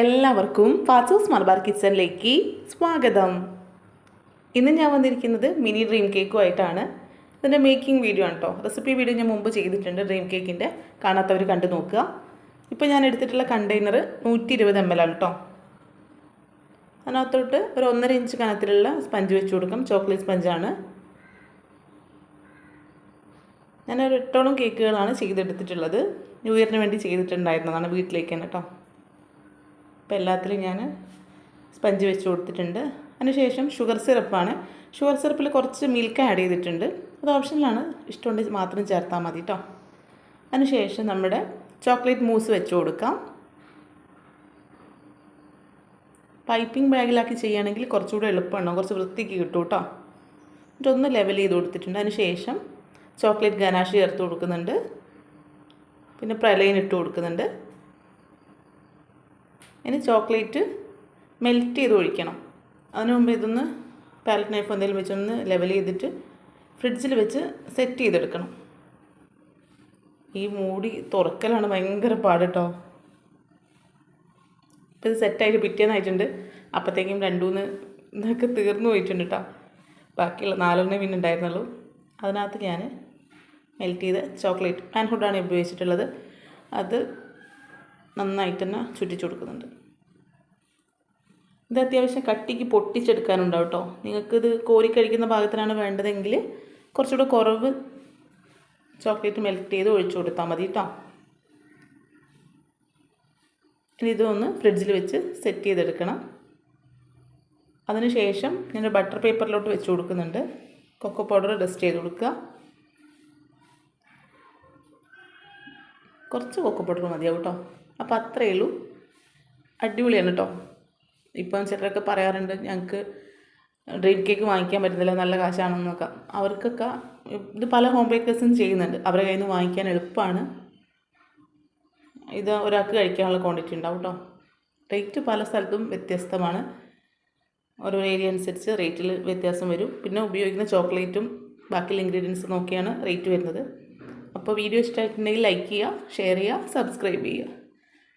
എല്ലാവർക്കും ഫാസൂസ് മലബാർ കിച്ചണിലേക്ക് സ്വാഗതം. ഇന്ന് ഞാൻ വന്നിരിക്കുന്നത് മിനി ഡ്രീം കേക്കുമായിട്ടാണ് ഇതിന്റെ മേക്കിംഗ് വീഡിയോ ആണ് കേട്ടോ റെസിപ്പി വീഡിയോ ഞാൻ മുമ്പ് ചെയ്തിട്ടുണ്ട് ഡ്രീം കേക്കിന്റെ കാണാത്തവർ കണ്ടു നോക്കുക. ഇപ്പോൾ ഞാൻ എടുത്തിട്ടുള്ള കണ്ടെയ്നർ നൂറ്റി ഇരുപത് എം എൽ ആണ് കേട്ടോ അതിനകത്തോട്ട് ഒരു ഒന്നര ഇഞ്ച് കനത്തിലുള്ള സ്പഞ്ച് വെച്ച് കൊടുക്കും. ചോക്ലേറ്റ് സ്പഞ്ചാണ് ഞാൻ എട്ടോളം കേക്കുകളാണ് ചെയ്തെടുത്തിട്ടുള്ളത്. ന്യൂ ഇയറിന് വേണ്ടി ചെയ്തിട്ടുണ്ടായിരുന്നതാണ് വീട്ടിലേക്ക് തന്നെ കേട്ടോ അപ്പോൾ എല്ലാത്തിലും ഞാൻ സ്പഞ്ച് വെച്ച് കൊടുത്തിട്ടുണ്ട്. അതിനുശേഷം ഷുഗർ സിറപ്പാണ്. ഷുഗർ സിറപ്പിൽ കുറച്ച് മിൽക്ക് ആഡ് ചെയ്തിട്ടുണ്ട്. അത് ഓപ്ഷനിലാണ്. ഇഷ്ടമുണ്ടെങ്കിൽ മാത്രം ചേർത്താൽ മതി കേട്ടോ അതിനുശേഷം നമ്മുടെ ചോക്ലേറ്റ് മൂസ് വെച്ച് കൊടുക്കാം. പൈപ്പിംഗ് ബാഗിലാക്കി ചെയ്യുകയാണെങ്കിൽ കുറച്ചുകൂടെ എളുപ്പമാണ്? കുറച്ച് വൃത്തിക്ക് കിട്ടും കേട്ടോ എന്നിട്ടൊന്ന് ലെവൽ ചെയ്ത് കൊടുത്തിട്ടുണ്ട്. അതിനുശേഷം ചോക്ലേറ്റ് ഗനാഷ് ചേർത്ത് കൊടുക്കുന്നുണ്ട്. പിന്നെ പ്രലൈൻ ഇട്ട് കൊടുക്കുന്നുണ്ട്. ഇനി ചോക്ലേറ്റ് മെൽറ്റ് ചെയ്ത് ഒഴിക്കണം. അതിനു മുമ്പ് ഇതൊന്ന് പാലറ്റ് നൈഫ് എന്തെങ്കിലും വെച്ചൊന്ന് ലെവൽ ചെയ്തിട്ട് ഫ്രിഡ്ജിൽ വെച്ച് സെറ്റ് ചെയ്തെടുക്കണം. ഈ മൂടി തുറക്കലാണ് ഭയങ്കര പാട് കേട്ടോ ഇപ്പോൾ ഇത് സെറ്റായിട്ട് പിറ്റേന്നായിട്ടുണ്ട് അപ്പോഴത്തേക്കും രണ്ട് മൂന്ന് ഇതൊക്കെ തീർന്നു പോയിട്ടുണ്ട് കേട്ടോ ബാക്കിയുള്ള നാലെണ്ണേ പിന്നെ ഉണ്ടായിരുന്നുള്ളൂ. അതിനകത്ത് ഞാൻ മെൽറ്റ് ചെയ്ത ചോക്ലേറ്റ് മാൻഹുഡാണ് ഉപയോഗിച്ചിട്ടുള്ളത്. അത് നന്നായിട്ട് തന്നെ ചുറ്റിച്ചു കൊടുക്കുന്നുണ്ട്. ഇത് അത്യാവശ്യം കട്ടിക്ക് പൊട്ടിച്ചെടുക്കാനുണ്ടാവും കേട്ടോ നിങ്ങൾക്കിത് കോരി കഴിക്കുന്ന ഭാഗത്തിനാണ് വേണ്ടതെങ്കിൽ കുറച്ചുകൂടെ കുറവ് ചോക്ലേറ്റ് മെൽറ്റ് ചെയ്ത് ഒഴിച്ചു കൊടുത്താൽ മതി കേട്ടോ ഇനി ഇതൊന്ന് ഫ്രിഡ്ജിൽ വെച്ച് സെറ്റ് ചെയ്തെടുക്കണം. അതിനുശേഷം ഞാൻ ബട്ടർ പേപ്പറിലോട്ട് വെച്ച് കൊടുക്കുന്നുണ്ട്. കൊക്കോ പൗഡർ ഡസ്റ്റ് ചെയ്ത് കൊടുക്കുക. കുറച്ച് കൊക്കോ പൗഡർ മതിയാവും കേട്ടോ അപ്പോൾ അത്രയേ ഉള്ളൂ. അടിപൊളിയാണ് കേട്ടോ ഇപ്പം ചിലരൊക്കെ പറയാറുണ്ട് ഞങ്ങൾക്ക് ഡ്രീം കേക്ക് വാങ്ങിക്കാൻ പറ്റുന്നില്ല നല്ല കാശാണെന്നൊക്കെ അവർക്കൊക്കെ ഇത് പല ഹോം ബേക്കേഴ്സും ചെയ്യുന്നുണ്ട്. അവരുടെ കയ്യിൽ നിന്ന് വാങ്ങിക്കാൻ എളുപ്പമാണ് ഇത് ഒരാൾക്ക് കഴിക്കാനുള്ള ക്വാണ്ടിറ്റി ഉണ്ടാവും കേട്ടോ റേറ്റ് പല സ്ഥലത്തും വ്യത്യസ്തമാണ്. ഓരോ ഏരിയ അനുസരിച്ച് റേറ്റിൽ വ്യത്യാസം വരും. പിന്നെ ഉപയോഗിക്കുന്ന ചോക്ലേറ്റും ബാക്കിയുള്ള ഇൻഗ്രീഡിയൻസ് നോക്കിയാണ് റേറ്റ് വരുന്നത്. അപ്പോൾ വീഡിയോ ഇഷ്ടമായിട്ടുണ്ടെങ്കിൽ ലൈക്ക് ചെയ്യുക ഷെയർ ചെയ്യുക സബ്സ്ക്രൈബ് ചെയ്യുക.